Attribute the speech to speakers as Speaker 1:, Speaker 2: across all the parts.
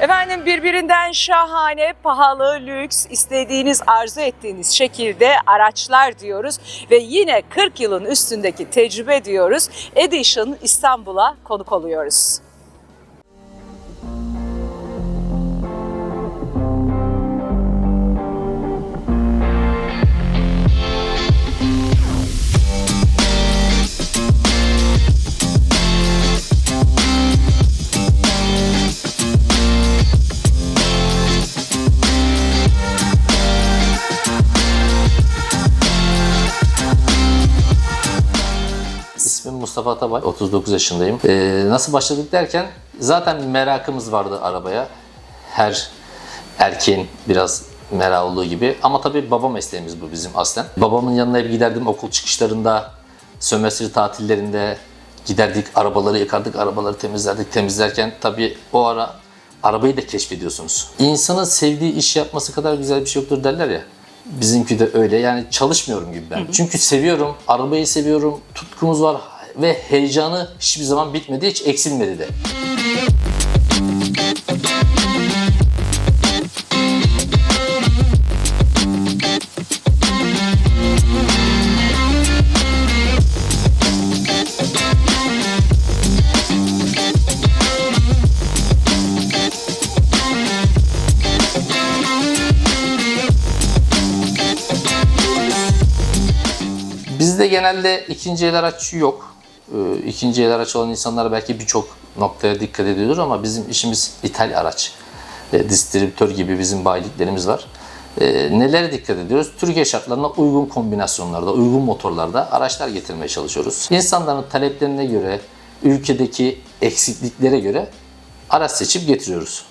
Speaker 1: Efendim birbirinden şahane, pahalı, lüks, istediğiniz, arzu ettiğiniz şekilde araçlar diyoruz. Ve yine 40 yılın üstündeki tecrübe diyoruz. Edition İstanbul'a konuk oluyoruz.
Speaker 2: İsmim Mustafa Atabay, 39 yaşındayım. Ee, nasıl başladık derken zaten merakımız vardı arabaya. Her erkeğin biraz merak olduğu gibi. Ama tabii baba mesleğimiz bu bizim aslen. Babamın yanına hep giderdim okul çıkışlarında, sömestr tatillerinde giderdik, arabaları yıkardık, arabaları temizlerdik. Temizlerken tabii o ara arabayı da keşfediyorsunuz. İnsanın sevdiği iş yapması kadar güzel bir şey yoktur derler ya. Bizimki de öyle. Yani çalışmıyorum gibi ben. Çünkü seviyorum, arabayı seviyorum, tutkumuz var ve heyecanı hiçbir zaman bitmedi, hiç eksilmedi de. Bizde genelde ikinci el araç yok. Ee, İkinci el araç olan insanlar belki birçok noktaya dikkat ediyordur ama bizim işimiz ithal araç. Ve distribütör gibi bizim bayiliklerimiz var. Ee, nelere dikkat ediyoruz? Türkiye şartlarına uygun kombinasyonlarda, uygun motorlarda araçlar getirmeye çalışıyoruz. İnsanların taleplerine göre, ülkedeki eksikliklere göre araç seçip getiriyoruz.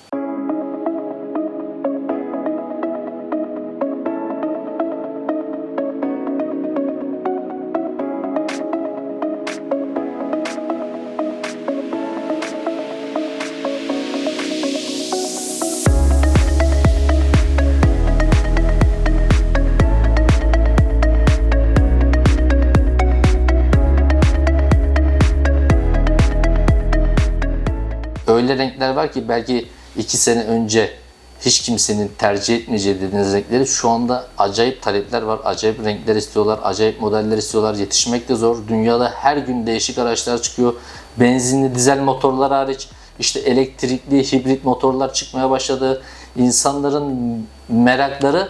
Speaker 2: Öyle renkler var ki belki iki sene önce hiç kimsenin tercih etmeyeceği dediğiniz renkleri şu anda acayip talepler var. Acayip renkler istiyorlar, acayip modeller istiyorlar. Yetişmek de zor. Dünyada her gün değişik araçlar çıkıyor. Benzinli, dizel motorlar hariç işte elektrikli, hibrit motorlar çıkmaya başladı. İnsanların merakları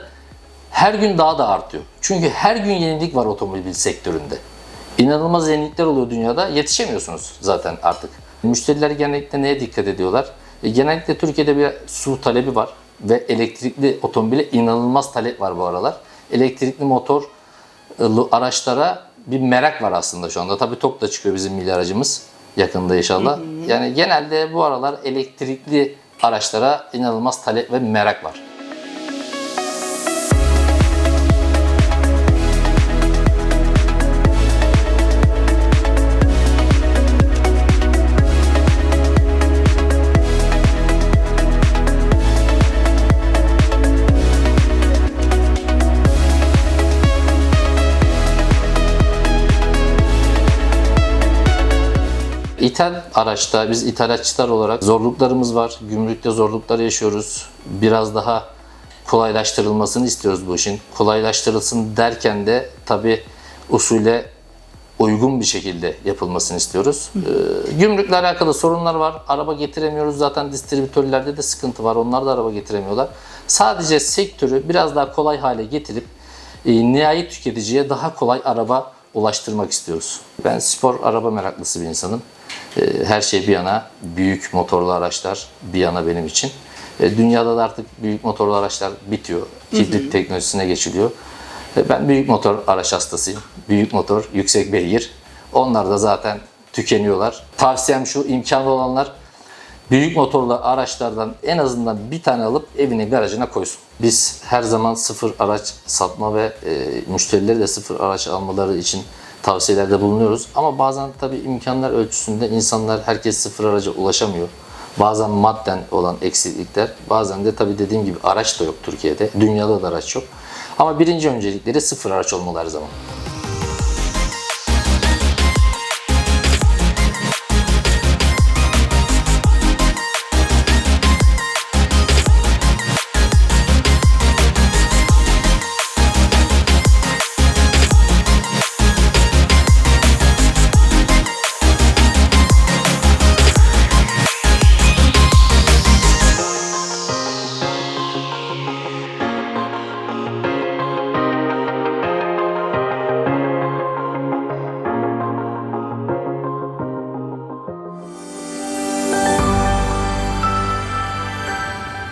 Speaker 2: her gün daha da artıyor. Çünkü her gün yenilik var otomobil sektöründe. İnanılmaz yenilikler oluyor dünyada. Yetişemiyorsunuz zaten artık. Müşteriler genellikle neye dikkat ediyorlar? E, genellikle Türkiye'de bir su talebi var ve elektrikli otomobile inanılmaz talep var bu aralar. Elektrikli motorlu araçlara bir merak var aslında şu anda. Tabii TOK da çıkıyor bizim milli aracımız yakında inşallah. Yani genelde bu aralar elektrikli araçlara inanılmaz talep ve merak var. İthal araçta biz ithalatçılar olarak zorluklarımız var. Gümrükte zorluklar yaşıyoruz. Biraz daha kolaylaştırılmasını istiyoruz bu işin. Kolaylaştırılsın derken de tabi usule uygun bir şekilde yapılmasını istiyoruz. Ee, gümrükle alakalı sorunlar var. Araba getiremiyoruz. Zaten distribütörlerde de sıkıntı var. Onlar da araba getiremiyorlar. Sadece sektörü biraz daha kolay hale getirip e, nihai tüketiciye daha kolay araba ulaştırmak istiyoruz. Ben spor araba meraklısı bir insanım. E, Her şey bir yana, büyük motorlu araçlar bir yana benim için. E, Dünyada da artık büyük motorlu araçlar bitiyor. Hibrit teknolojisine geçiliyor. E, Ben büyük motor araç hastasıyım. Büyük motor, yüksek beygir. Onlar da zaten tükeniyorlar. Tavsiyem şu, imkanı olanlar büyük motorlu araçlardan en azından bir tane alıp evine garajına koysun. Biz her zaman sıfır araç satma ve e, müşterileri de sıfır araç almaları için tavsiyelerde bulunuyoruz. Ama bazen tabii imkanlar ölçüsünde insanlar herkes sıfır araca ulaşamıyor. Bazen madden olan eksiklikler, bazen de tabii dediğim gibi araç da yok Türkiye'de. Dünyada da araç yok. Ama birinci öncelikleri sıfır araç olmalı her zaman.